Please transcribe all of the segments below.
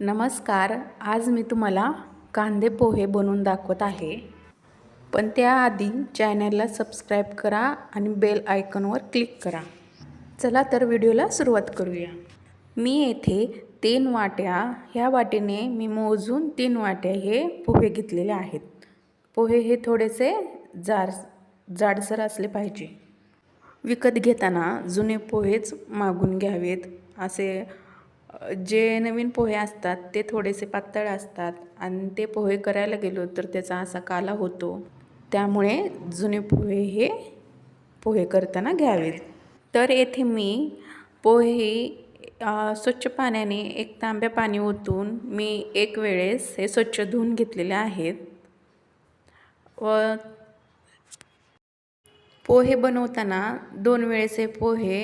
नमस्कार आज मी तुम्हाला कांदे पोहे बनवून दाखवत आहे. पण त्याआधी चॅनलला सबस्क्राईब करा आणि बेल आयकॉनवर क्लिक करा. चला तर व्हिडिओला सुरुवात करूया. मी येथे तीन वाट्या ह्या वाटीने मी मोजून तीन वाट्या हे पोहे घेतलेले आहेत. पोहे हे थोडेसे जाड जाडसर असले पाहिजे. विकत घेताना जुने पोहेच मागून घ्यावेत असे जे नवीन पोहे असतात ते थोडेसे पातळ असतात आणि ते पोहे करायला गेलो तर त्याचा असा काला होतो. त्यामुळे जुने पोहे हे पोहे करताना घ्यावेत. तर येथे मी पोहे स्वच्छ पाण्याने एक तांब्या पाणी ओतून मी एक वेळेस हे स्वच्छ धुवून घेतलेले आहेत. व पोहे बनवताना दोन वेळेस हे पोहे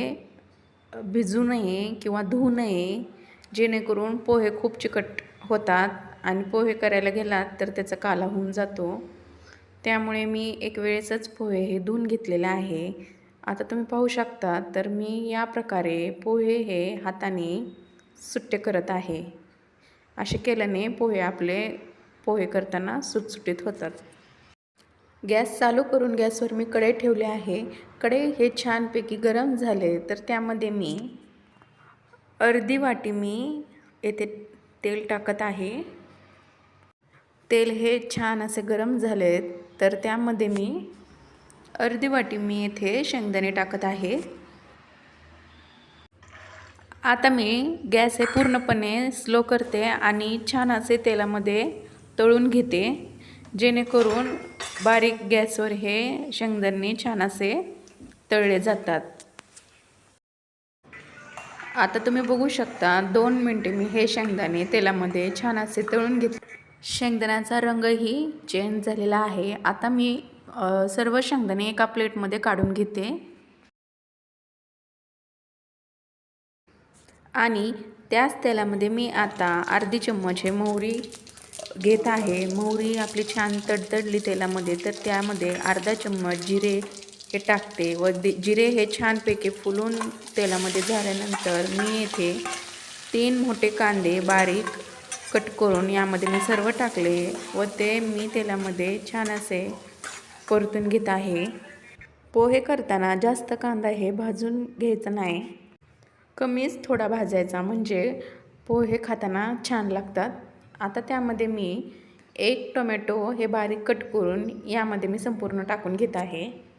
भिजू नये किंवा धुवू नये जेणेकरून पोहे खूप चिकट होतात आणि पोहे करायला गेलात तर त्याचा काला होऊन जातो. त्यामुळे मी एक वेळेसच पोहे हे धुवून घेतलेले आहे. आता तुम्ही पाहू शकता तर मी या प्रकारे पोहे हे हाताने सुट्टे करत आहे. असे केल्याने पोहे आपले पोहे करताना सुटसुटीत होतात. गॅस चालू करून गॅसवर मी कढई ठेवले आहे. कढई हे छानपैकी गरम झाले तर त्यामध्ये मी अर्धी वाटी मी येथे तेल टाकत आहे. तेल हे छान असे गरम झाले तर त्यामध्ये मी अर्धी वाटी मी येथे शेंगदाणे टाकत आहे. आता मी गॅस हे पूर्णपणे स्लो करते आणि छान असे तेलामध्ये तळून घेते जेणेकरून बारीक गॅसवर हे शेंगदाणे छान असे तळले जातात. आता तुम्ही बघू शकता दोन मिनटे मी हे शेंगदाणे तेलामध्ये छान असे तळून घेतले शेंगदाण्याचा रंगही चेंज झालेला आहे. आता मी सर्व शेंगदाणे एका प्लेटमध्ये काढून घेते. आणि त्याच तेलामध्ये मी आता अर्धी चम्मच हे मोहरी घेत आहे. मोहरी आपली छान तडतडली तेलामध्ये तर त्यामध्ये अर्धा चम्मच जिरे हे टाकते व जिरे हे छानपैकी फुलून तेलामध्ये झाल्यानंतर मी येथे तीन मोठे कांदे बारीक कट करून यामध्ये मी सर्व टाकले व ते मी तेलामध्ये छान असे परतून घेत आहे. पोहे करताना जास्त कांदा हे भाजून घ्यायचं नाही. कमीच थोडा भाजायचा म्हणजे पोहे खाताना छान लागतात. आता त्यामध्ये मी एक टोमॅटो हे बारीक कट करून यामध्ये मी संपूर्ण टाकून घेत आहे.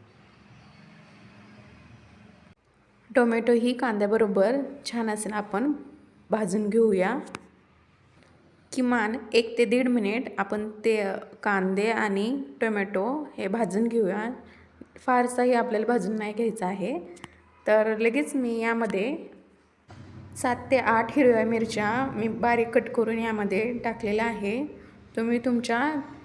टोमॅटो ही कांद्याबरोबर छान असं आपण भाजून घेऊया. किमान एक ते दीड मिनिट आपण ते कांदे आणि टोमॅटो हे भाजून घेऊया. फारसाही आपल्याला भाजून नाही घ्यायचं आहे. तर लगेच मी यामध्ये सात ते आठ हिरव्या मिरच्या मी बारीक कट करून यामध्ये टाकलेल्या आहे. तुम्ही तुमच्या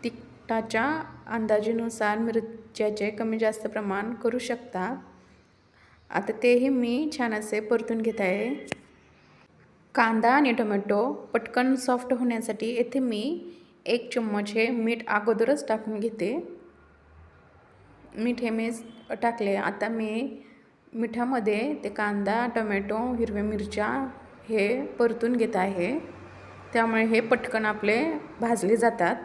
तिखटाच्या अंदाजेनुसार मिरच्याचे कमी जास्त प्रमाण करू शकता. आता तेही मी छान असे परतून घेत आहे. कांदा आणि टोमॅटो पटकन सॉफ्ट होण्यासाठी येथे मी एक चम्मच हे मीठ अगोदरच टाकून घेते. मीठ हे मी टाकले. आता मी मिठामध्ये ते कांदा टोमॅटो हिरव्या मिरच्या हे परतून घेत आहे. त्यामुळे हे पटकन आपले भाजले जातात.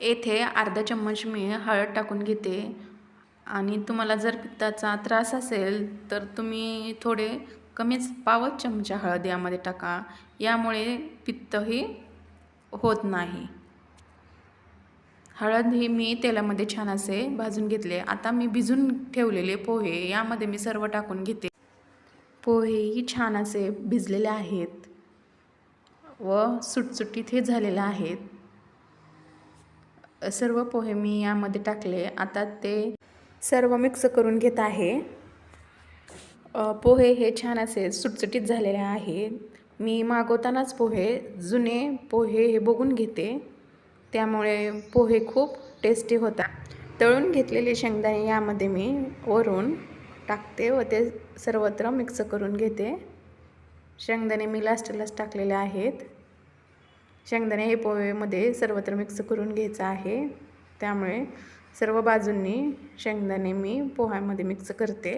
येथे अर्धा चम्मच मी हळद टाकून घेते. आणि तुम्हाला जर पित्ताचा त्रास असेल तर तुम्ही थोडे कमीच पावत चमचा हळद यामध्ये टाका. यामुळे पित्तही होत नाही. हळद ही मी तेलामध्ये छान असे भाजून घेतले. आता मी भिजून ठेवलेले पोहे यामध्ये मी सर्व टाकून घेते. पोहेही छान असे भिजलेले आहेत व सुटसुटीत हे झालेले आहेत. सर्व पोहे मी यामध्ये टाकले. आता ते सर्व मिक्स करून घेत आहे. पोहे हे छान असे सुटसुटीत झालेले आहे. मी मागवतानाच पोहे जुने पोहे हे बघून घेते. त्यामुळे पोहे खूप टेस्टी होतात. तळून घेतलेले शेंगदाणे यामध्ये मी वरून टाकते व ते सर्वत्र मिक्स करून घेते. शेंगदाणे मी लास्टलाच टाकलेले आहेत. शेंगदाणे हे पोहेमध्ये सर्वत्र मिक्स करून घ्यायचं आहे. त्यामुळे सर्व बाजूंनी शेंगदाणे मी पोह्यामध्ये मिक्स करते.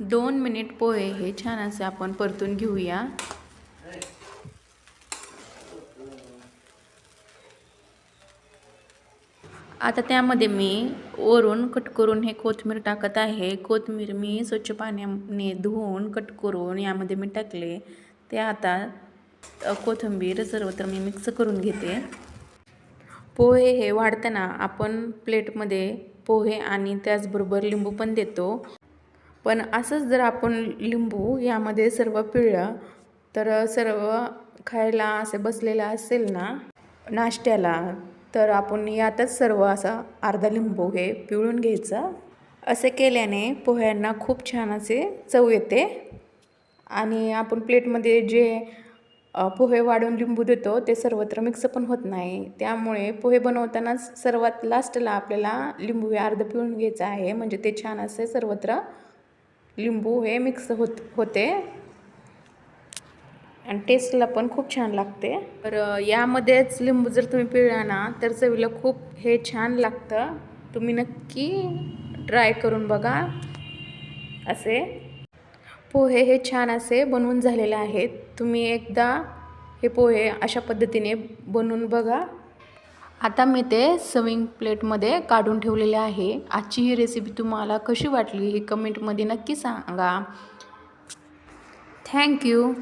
दोन मिनिट पोहे हे छान असे आपण परतून घेऊया. आता त्यामध्ये मी वरून कट करून हे कोथिंबीर टाकत आहे. कोथमीर मी स्वच्छ पाण्याने धुवून कट करून यामध्ये मी टाकले. ते आता कोथिंबीर सर्वत्र मी मिक्स करून घेते. पोहे हे वाढताना आपण प्लेटमध्ये पोहे आणि त्याचबरोबर लिंबू पण देतो. पण असंच जर आपण लिंबू यामध्ये सर्व पिळलं तर सर्व खायला असे बसलेलं असेल ना नाश्त्याला तर आपण यातच सर्व असा अर्धा लिंबू हे पिळून घ्यायचं. असे केल्याने पोह्यांना खूप छान असे चव येते. आणि आपण प्लेटमध्ये जे पोहे वाढून लिंबू देतो ते सर्वत्र मिक्स पण होत नाही. त्यामुळे पोहे बनवतानाच सर्वात लास्टला आपल्याला लिंबू हे अर्ध पिळून घ्यायचं आहे. म्हणजे ते छान असे सर्वत्र लिंबू हे मिक्स होत होते. आणि टेस्टला पण खूप छान लागते. तर यामध्येच लिंबू जर तुम्ही पिळला ना तर चवीला खूप हे छान लागतं. तुम्ही नक्की ट्राय करून बघा. असे पोहे हे छान असे बनवून झालेले आहेत. तुम्ही एकदा हे पोहे अशा पद्धतीने बनवून बघा. आता मी ते सविंग प्लेटमध्ये काढून ठेवलेले आहे. आजची ही रेसिपी तुम्हाला कशी वाटली हे कमेंटमध्ये नक्की सांगा. थँक्यू